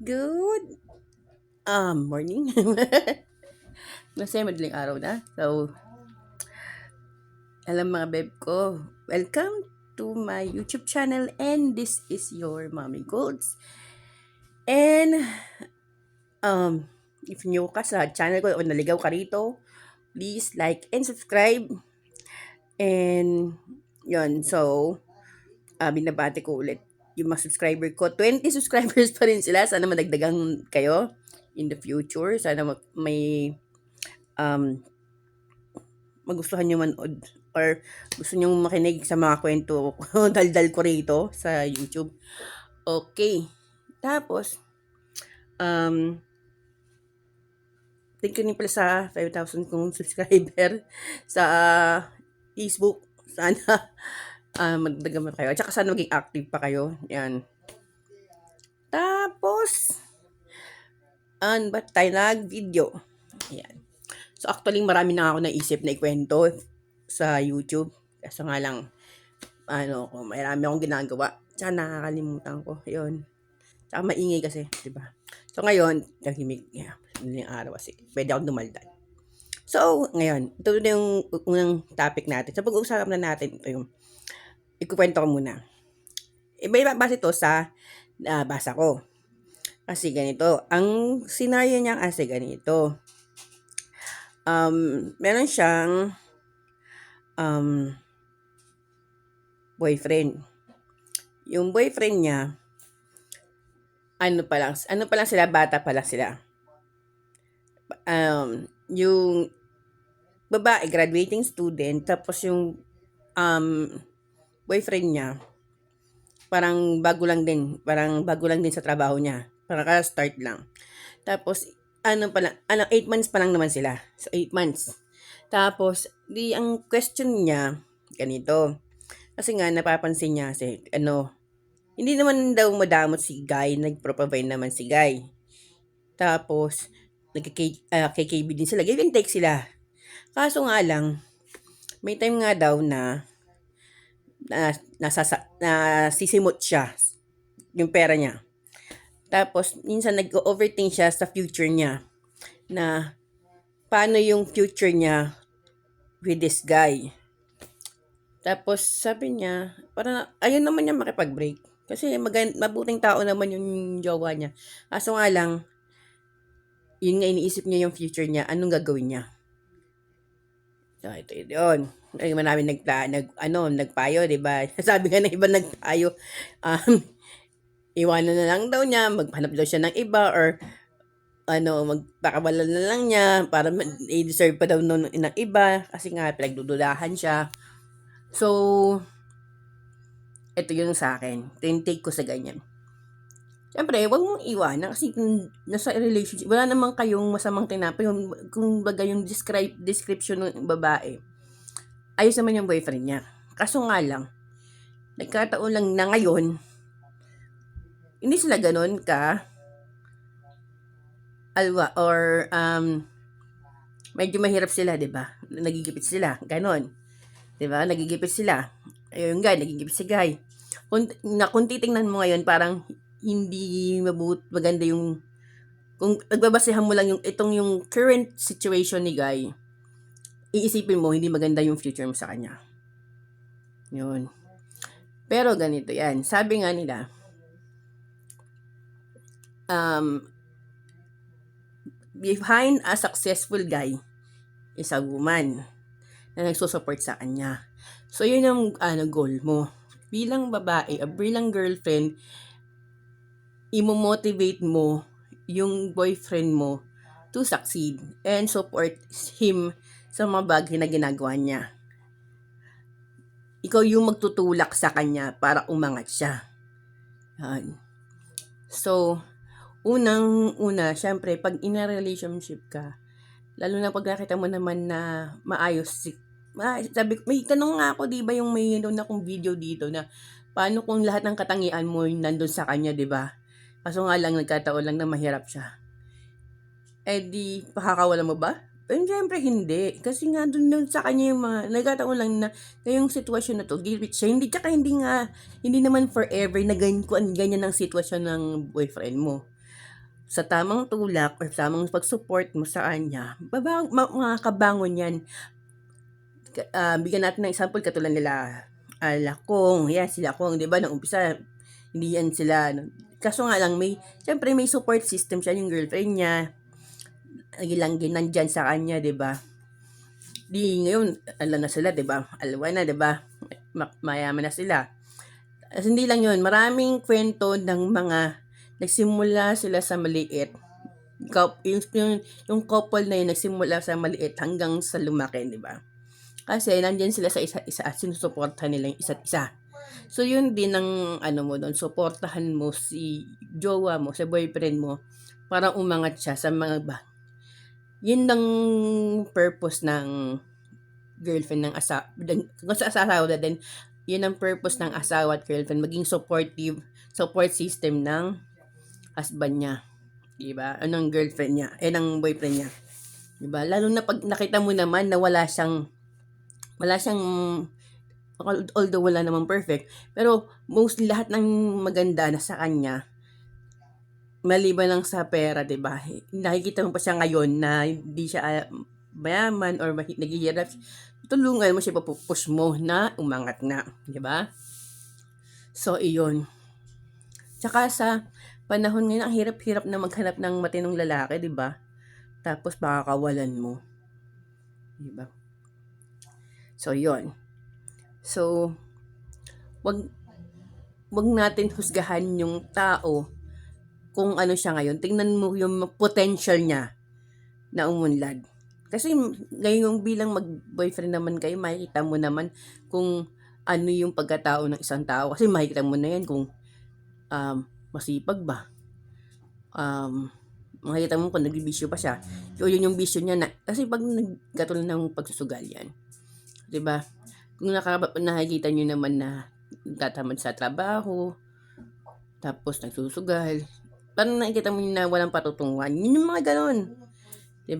Good um, morning. Kasi madaling araw na. So, alam mga beb ko, welcome to my YouTube channel and this is your Mommy Golds. And, um, if new ka sa channel ko o naligaw ka rito, please like and subscribe. And, yun, so, uh, binabati ko ulit yung mga subscriber ko. 20 subscribers pa rin sila. Sana madagdagan kayo in the future. Sana may um, magustuhan nyo manood or gusto nyo makinig sa mga kwento daldal ko rito sa YouTube. Okay. Tapos, um, thank you pala sa 5,000 kong subscriber sa Facebook. Sana uh, magdagan pa kayo. At saka sana maging active pa kayo. Yan. Tapos, an ba tayo nag-video? Yan. So, actually, marami na ako naisip na ikwento sa YouTube. Kasi nga lang, ano, ko, marami akong ginagawa. Tsaka nakakalimutan ko. Yun. Tsaka maingay kasi, di ba? So, ngayon, tahimik. Yeah, yung araw kasi. Pwede akong dumaldan. So, ngayon, ito na yung unang topic natin. So, pag-uusapan na natin ito yung ikukwento ko muna. Iba-iba base to sa uh, basa ko. Kasi ganito, ang scenario niya kasi ganito. Um, meron siyang um, boyfriend. Yung boyfriend niya, ano pa lang, ano pa lang sila, bata pa lang sila. Um, yung babae, graduating student, tapos yung um, boyfriend niya, parang bago lang din, parang bago lang din sa trabaho niya. Parang ka-start lang. Tapos, ano pala, ano, 8 months pa lang naman sila. So, 8 months. Tapos, di, ang question niya, ganito. Kasi nga, napapansin niya, kasi, ano, hindi naman daw madamot si Guy, nagpro-provide naman si Guy. Tapos, nagka-KKB uh, din sila, give and take sila. Kaso nga lang, may time nga daw na na, nasasa, na sisimot siya yung pera niya. Tapos, minsan nag-overthink siya sa future niya na paano yung future niya with this guy. Tapos, sabi niya, para ayun naman niya makipag-break. Kasi magand- mabuting tao naman yung jowa niya. Kaso nga lang, yun nga iniisip niya yung future niya, anong gagawin niya. So, ito yun. Ay, marami nagta, nag, ano, nagpayo, di ba? Sabi nga ng iba nagpayo, um, iwanan na lang daw niya, maghanap daw siya ng iba, or ano, magpakabalan na lang niya para i-deserve pa daw nun ng iba kasi nga pinagdudulahan siya. So, ito yung sa akin. Ito yung take ko sa ganyan. Siyempre, huwag mong iwanan kasi nasa relationship, wala namang kayong masamang tinapay. Kung, kung baga yung describe, description ng babae, ayos naman yung boyfriend niya. Kaso nga lang, nagkataon lang na ngayon, hindi sila ganun ka alwa or um, medyo mahirap sila, 'di ba? Nagigipit sila, ganon. 'Di ba? Nagigipit sila. Ayun, guy, nagigipit si guy. Kung, na, kung titingnan mo ngayon, parang hindi mabut maganda yung kung nagbabasehan mo lang yung itong yung current situation ni guy, iisipin mo, hindi maganda yung future mo sa kanya. Yun. Pero ganito yan. Sabi nga nila, um, behind a successful guy is a woman na nagsusupport sa kanya. So, yun ang ano, goal mo. Bilang babae, o bilang girlfriend, imo-motivate mo yung boyfriend mo to succeed and support him sa mga bagay na ginagawa niya. Ikaw yung magtutulak sa kanya para umangat siya. Yan. So, unang-una, syempre, pag in a relationship ka, lalo na pag nakita mo naman na maayos si ma, sabi may tanong nga ako, 'di ba, yung may doon akong video dito na paano kung lahat ng katangian mo nandun sa kanya, 'di ba? Kaso nga lang nagkataon lang na mahirap siya. Eh di, pakakawala mo ba? Pero syempre hindi. Kasi nga dun, dun sa kanya yung mga, nagkataon lang na ngayong sitwasyon na to, gilbit siya. Hindi, tsaka hindi nga, hindi naman forever na ganyan, ganyan ang sitwasyon ng boyfriend mo. sa tamang tulak or tamang pag-support mo sa kanya, baba, ma- makakabangon yan. Ah, bigyan natin ng example katulad nila Alakong, yan sila Kong, 'di ba? Nung umpisa hindi yan sila ano. Kaso nga lang may syempre may support system siya yung girlfriend niya. Lagi lang din nandyan sa kanya, 'di ba? Di ngayon ala na sila, 'di ba? Alawa na, 'di ba? Ma- mayaman na sila. As hindi lang 'yun, maraming kwento ng mga nagsimula sila sa maliit. Yung, yung, yung couple na yun nagsimula sa maliit hanggang sa lumaki, di ba? Kasi nandyan sila sa isa't isa at sinusuportahan nila yung isa't isa. So yun din ang ano mo doon, suportahan mo si jowa mo, si boyfriend mo para umangat siya sa mga. Yun ang purpose ng girlfriend ng asawa. Kung sa asawa din, yun ang purpose ng asawa at girlfriend, maging supportive, support system ng husband niya. Diba? Anong girlfriend niya, eh, ng boyfriend niya. Diba? Lalo na pag nakita mo naman na wala siyang wala siyang although wala namang perfect pero mostly lahat ng maganda na sa kanya maliban lang sa pera 'di ba? Nakikita mo pa siya ngayon na hindi siya ah, mayaman or naghihirap tulungan mo siya pupush mo na umangat na 'di ba? So iyon. Tsaka sa panahon ngayon ang hirap-hirap na maghanap ng matinong lalaki 'di ba? Tapos makakawalan mo. 'di ba? So, yon So, wag wag natin husgahan yung tao kung ano siya ngayon. Tingnan mo yung potential niya na umunlad. Kasi ngayon bilang mag-boyfriend naman kayo, makikita mo naman kung ano yung pagkatao ng isang tao. Kasi makikita mo na yan kung um, masipag ba. Um, makikita mo kung nagbibisyo pa siya. So, yun yung bisyo niya na. Kasi pag nagkatulad ng pagsusugal yan, 'di ba? Kung nakaka- nakikita niyo naman na tatamad sa trabaho, tapos nagsusugal, parang nakikita mo na walang patutunguhan. Yun yung mga ganon.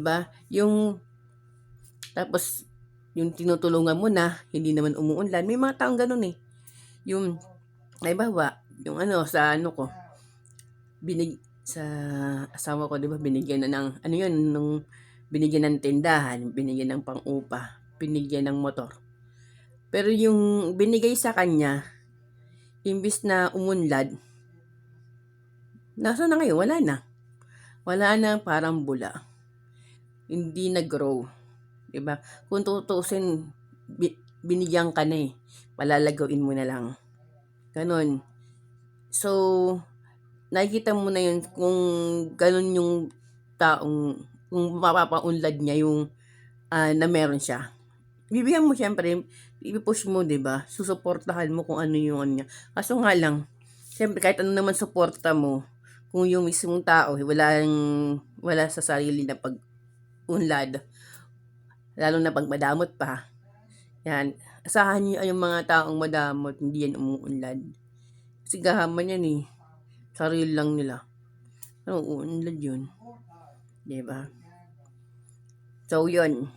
ba? Yung tapos yung tinutulungan mo na, hindi naman umuunlad. May mga taong ganon eh. Yung, ay bawa, yung ano, sa ano ko, binig, sa asawa ko, di ba, binigyan na ng, ano yun, nung binigyan ng tindahan, binigyan ng pang-upa, binigyan ng motor. Pero yung binigay sa kanya, imbis na umunlad, nasa na ngayon? Wala na. Wala na parang bula. Hindi nag-grow. Diba? Kung tutusin, bi- binigyan ka na eh. Palalagawin mo na lang. Ganon. So, nakikita mo na yun kung ganon yung taong, kung mapapaunlad niya yung ah, na meron siya bibigyan mo syempre, ipupush mo, 'di ba? Susuportahan mo kung ano yung ano niya. Kaso nga lang, syempre kahit ano naman suporta mo, kung yung mismong tao eh, walang wala sa sarili na pag unlad, lalo na pag madamot pa. Yan, asahan niyo yung mga taong madamot, hindi yan umuunlad. Kasi gahaman yan eh. Sarili lang nila. Ano, uunlad yun. 'Di ba? So, yun.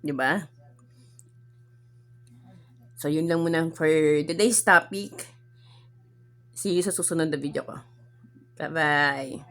'Di ba? So, yun lang muna for today's topic. See you sa susunod na video ko. Bye bye.